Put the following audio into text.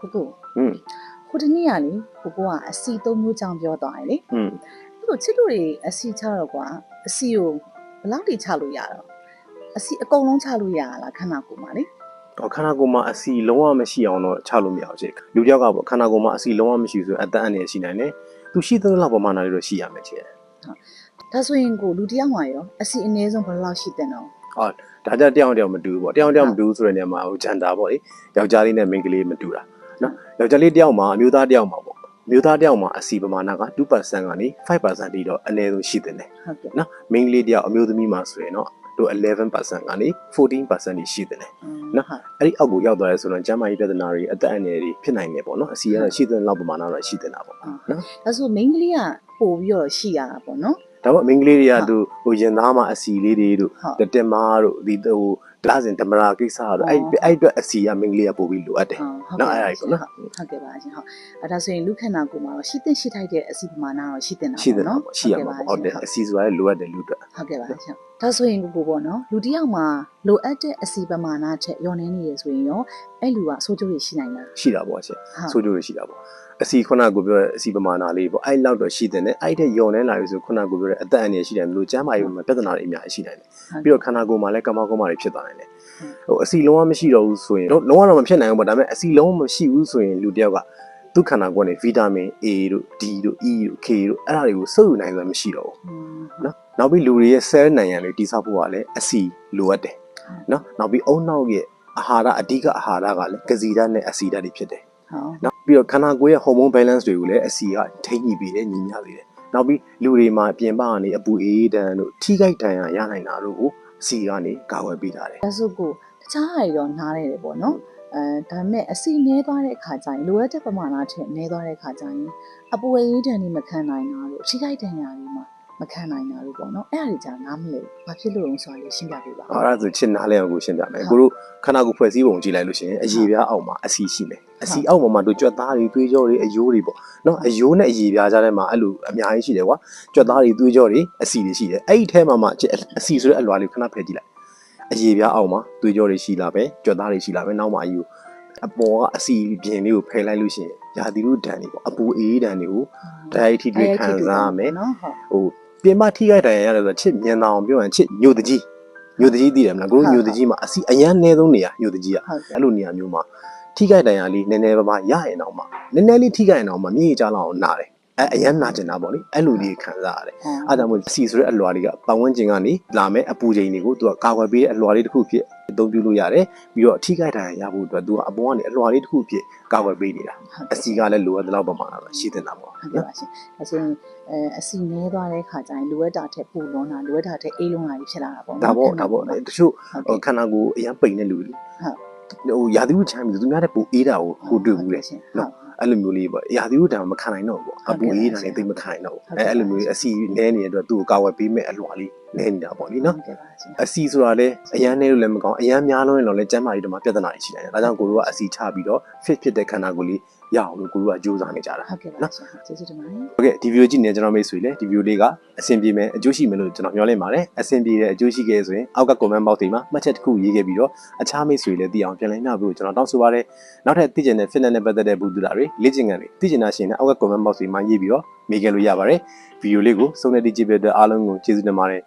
ကိုကို อืม ဟိုတနေ့ကလေကိုကိုကအစီသုံးမျိုးကြောင့်ပြောသွားတယ်လေ อืม အဲ့လိုချစ်တို့တွေအစီချတော့ကွာအစီကိုဘယ်လောက်ထိချလို့ရတော့အစီအကုန်လုံးချလို့ရလားခန္ဓာကိုယ်မှာလေ တော့ခန္ဓာကိုယ်မှာအစီလုံးဝမရှိအောင်တော့ချလို့မရအောင်ချေလူတစ်ယောက်ကပေါ့ခန္ဓာကိုယ်မှာအစီလုံးဝမရှိဆိုရင်အတန်းအနေနဲ့ရှိနိုင်တယ်သူရှိတဲ့လောက်ပမာဏလေးတော့ရှိရမယ်ချေ ဒါဆိုရင်ကိုလူတစ်ယောက်မှာရောအစီအနည်းဆုံးဘယ်လောက်ရှိတဲ့နော် ဟုတ်ဒါကြတယောက်တယောက်မတူဘူးပေါ့တယောက်တယောက်မတူဘူးဆိုတဲ့နေရာမှာဟိုဂျန်တာပေါ့လေယောက်ျားလေးနဲ့မိန်းကလေးမတူတာ နော်ယောက်ျားလေးတယောက်မှာအမျိုးသားတယောက်မှာပေါ့အမျိုးသားတယောက်မှာအစီပမာဏက2%ကနေ5%တိတော့အနည်းဆုံးရှိတဲ့တယ်ဟုတ်ကဲ့နော်မိန်းကလေးတယောက်အမျိုးသမီးမှာဆိုရင်တော့တို့11%ကနေ14%တိရှိတယ်နော်ဟုတ်အဲ့ဒီအောက်ကိုရောက်သွားရဲဆိုတော့ကျန်းမာရေးပြဿနာတွေအသက်အန္တရာယ်တွေဖြစ်နိုင်တယ်ပေါ့နော်အစီကတော့ရှိတဲ့လောက်ပမာဏတော့ရှိတဲ့တာပေါ့နော်ဒါဆိုမိန်းကလေးကပို့ပြီးတော့ရှိရတာပေါ့နော်ဒါပေမဲ့မိန်းကလေးတွေကသူဟိုရင်သားမှာအစီလေးတွေတို့ဟုတ်တတင်မာတို့ဒီဟိုဒ လစင်ဓမ္မရာကိစ္စတို့အဲ့အဲ့အတွက်အစီကမိန်းကလေးကပို့ပြီးလိုအပ်တယ်ဟုတ်နော်ကဲ့အဲ့ဒါကြီးပေါ့နော်ဟုတ်ကဲ့ပါရှင်ဟုတ်အဲ့ဒါဆိုရင်လူခန္ဓာကိုယ်မှာတော့ရှိတဲ့ရှိထိုက်တဲ့အစီပမာဏတော့ရှိတဲ့တာရှိတဲ့ပေါ့နော်ပေါ့ရှိရမှာပေါ့ဟုတ်တယ်အစီဆိုတာလည်းလိုအပ်တယ်လူအတွက်ဟုတ်ကဲ့ပါရှင်ဒါဆိုရင်ကိုကိုပေါ့နော်လူတစ်ယောက်မှာလိုအပ်တဲ့အစီပမာဏချက်ညော်နေနေရဆိုရင်ရောအဲ့လူကအဆိုးကျိုးတွေရှိနိုင်လားရှိတာပေါ့ရှင်ဟုတ်ဆိုကြလို့ရှိတာပေါ့ အစီခုနကကိုပြောတဲ့အစီပမာဏလေးပေါ့အဲ့လောက်တော့ရှိတဲ့နဲ့အဲ့တဲ့ယုံနေလာပြီဆိုခုနကကိုပြောတဲ့အသက်အန္တရာယ်ရှိတယ်လို့ကျန်းမာရေးမှာပြဿနာတွေအများကြီးရှိနိုင်တယ်ပြီးတော့ခန္ဓာကိုယ်မှာလည်းကမောက်ကမောက်တွေဖြစ်သွားနိုင်တယ်ဟိုအစီလုံးဝမရှိတော့ဘူးဆိုရင်တော့လုံးဝတော့မဖြစ်နိုင်ဘူးပေါ့ဒါပေမဲ့အစီလုံးဝမရှိဘူးဆိုရင်လူတစ်ယောက်ကသူ့ခန္ဓာကိုယ်နဲ့ဗီတာမင် A တို့ D တို့ E တို့ K တို့အဲ့ဒါတွေကိုစုပ်ယူနိုင်စွာမရှိတော့ဘူးနော်နောက်ပြီးလူတွေရဲ့ cell နိုင်ရန်တွေတိစောက်ဖို့ကလည်းအစီလိုအပ်တယ်နော်နောက်ပြီးအုံနောက်ရဲ့အာဟာရအဓိကအာဟာရကလည်းကစီဓာတ်နဲ့အစီဓာတ်တွေဖြစ်တယ်ဟုတ်နော် ပြီးတော့ခန္ဓာကိုယ်ရဲ့ hormone balance တွေကိုလည်းအစီကထိန်းညှိပေးတယ်ညီမျှပေးတယ်နောက်ပြီးလူတွေမှာပြင်ပကနေအပူအေးတန်တို့ထိခိုက်တန်ရရနိုင်တာတို့ကိုအစီကနေကာကွယ်ပေးတာတယ်ဒါဆိုကိုတခြားဟာတွေတော့နားရတယ်ပေါ့နော်အဲဒါပေမဲ့အစီနည်းသွားတဲ့အခါကျရင်လိုအပ်တဲ့ပမာဏထက်နည်းသွားတဲ့အခါကျရင်အပွေရေးတန်တွေမခံနိုင်တာတို့ထိခိုက်တန်ရာတွေမှာ မခံနိုင်တာတို့ပေါ့နော်အဲ့ဒါတွေကြာနားမလဲဘာဖြစ်လို့လဲဆိုတာလေးရှင်းပြပေးပါအဲ့ဒါဆိုချစ်နားလဲအောင်ကိုရှင်းပြမယ်ကိုတို့ခန္ဓာကိုယ်ဖွဲ့စည်းပုံကြည့်လိုက်လို့ရှိရင်အရေပြားအောက်မှာအစီရှိမယ်အစီအောက်မှာမှတို့ကြွက်သားတွေသွေးကြောတွေအယိုးတွေပေါ့နော်အယိုးနဲ့အရေပြားကြားထဲမှာအဲ့လိုအများကြီးရှိတယ်ကွာကြွက်သားတွေသွေးကြောတွေအစီတွေရှိတယ်အဲ့ဒီထဲမှာမှအစီဆိုတဲ့အလွာလေးခဏဖယ်ကြည့်လိုက်အရေပြားအောက်မှာသွေးကြောတွေရှိလာပဲကြွက်သားတွေရှိလာပဲနောက်မှအယူအပေါ်ကအစီပြင်လေးကိုဖယ်လိုက်လို့ရှိရင်ယာတီတို့ဒဏ်တွေပေါ့အပူအေးဒဏ်တွေကိုဒိုင်ထိတွေခံစားရမယ်နော်ဟုတ်ဟို ပြင်မထိခိုက်တယ်ရတယ်ဆိုတော့ချစ်မြင်တောင်ပြောရင်ချစ်ညိုတကြီးညိုတကြီးသိတယ်မလားကိုတို့ညိုတကြီးမှာအစီအရန်နေဆုံးနေရညိုတကြီးကဟုတ်ကဲ့အဲ့လိုနေရာမျိုးမှာထိခိုက်တယ်ရလေးနည်းနည်းပါးပါးရရင်တော့မှနည်းနည်းလေးထိခိုက်ရင်တော့မှမြေကြီးကြလောက်အောင်နာတယ် အဲအရန်နာကျင်တာပေါ့လေအဲ့လိုလေးခံစားရတယ်အဲ့ဒါမို့စီဆိုတဲ့အလွာလေးကပတ်ဝန်းကျင်ကနေလာမဲ့အပူချိန်တွေကိုသူကကာကွယ်ပေးတဲ့အလွာလေးတစ်ခုဖြစ်အသုံးပြုလို့ရတယ်ပြီးတော့ထိခိုက်တယ်ရဖို့အတွက်သူကအပေါ်ကနေအလွာလေးတစ်ခုဖြစ်ကာကွယ်ပေးနေတာအစီကလည်းလိုအပ်တဲ့လောက်ပမာဏတော့ရှိတင်တာပေါ့ဟုတ်ကဲ့ပါရှင်ဒါဆိုရင်အဲအစီနည်းသွားတဲ့အခါကျရင်လိုအပ်တာထက်ပိုလွန်တာလိုအပ်တာထက်အေးလွန်တာကြီးဖြစ်လာတာပေါ့နော်ဒါပေါ့ဒါပေါ့တချို့ဟုတ်ဟိုခန္ဓာကိုယ်အရင်ပိန်တဲ့လူတွေဟိုရာသီဥချမ်းပြီးသူများတဲ့ပူအေးတာကိုကိုတွေ့ဘူးလေရှင်နော် အဲ့လိုမျိုးလေးပေါ့ရာသီဥတံမခံနိုင်တော့ဘူးပေါ့အပူအေးတာလည်းသိပ်မခံနိုင်တော့ဘူးအဲအဲ့လိုမျိုးလေးအစီနဲနေတဲ့အတွက်သူ့ကိုကာဝယ်ပေးမဲ့အလွာလေးနဲနေတာပေါ့လေနော်ဟုတ်ကဲ့ပါရှင်အစီဆိုတာလည်းအရန်နဲလို့လည်းမကောင်းအရန်များလို့ရင်တော့လည်းကျန်းမာရေးတော့မှပြဿနာတွေရှိနိုင်တယ်ဒါကြောင့်ကိုတို့ကအစီချပြီးတော့ fit ဖြစ်တဲ့ခန္ဓာကိုယ်လေး ရအောင်လို့ကိုတို့ကကြိုးစားနေကြတာဟုတ်ကဲ့ပါရှင်ကျေးဇူးတင်ပါတယ်ဟုတ်ကဲ့ဒီဗီဒီယိုကြည့်နေကျွန်တော်မိတ်ဆွေလည်းဒီဗီဒီယိုလေးကအဆင်ပြေမယ်အကျိုးရှိမယ်လို့ကျွန်တော်မျှော်လင့်ပါတယ်အဆင်ပြေတဲ့အကျိုးရှိခဲ့ဆိုရင်အောက်က comment box တွေမှာမှတ်ချက်တစ်ခုရေးခဲ့ပြီးတော့အခြားမိတ်ဆွေလည်းသိအောင်ပြန်လည်မျှဖို့ကျွန်တော်တောင်းဆိုပါတယ်နောက်ထပ်သိကျင်တဲ့ fitness နဲ့ပတ်သက်တဲ့ဘူးတူတာတွေလေ့ကျင့်ခန်းတွေသိကျင်တာရှင်လည်းအောက်က comment box တွေမှာရေးပြီးတော့မေးခဲ့လို့ရပါတယ်ဗီဒီယိုလေးကိုစုံနဲ့ဒီကြည့်ပြတဲ့အားလုံးကိုကျေးဇူးတင်ပါတယ်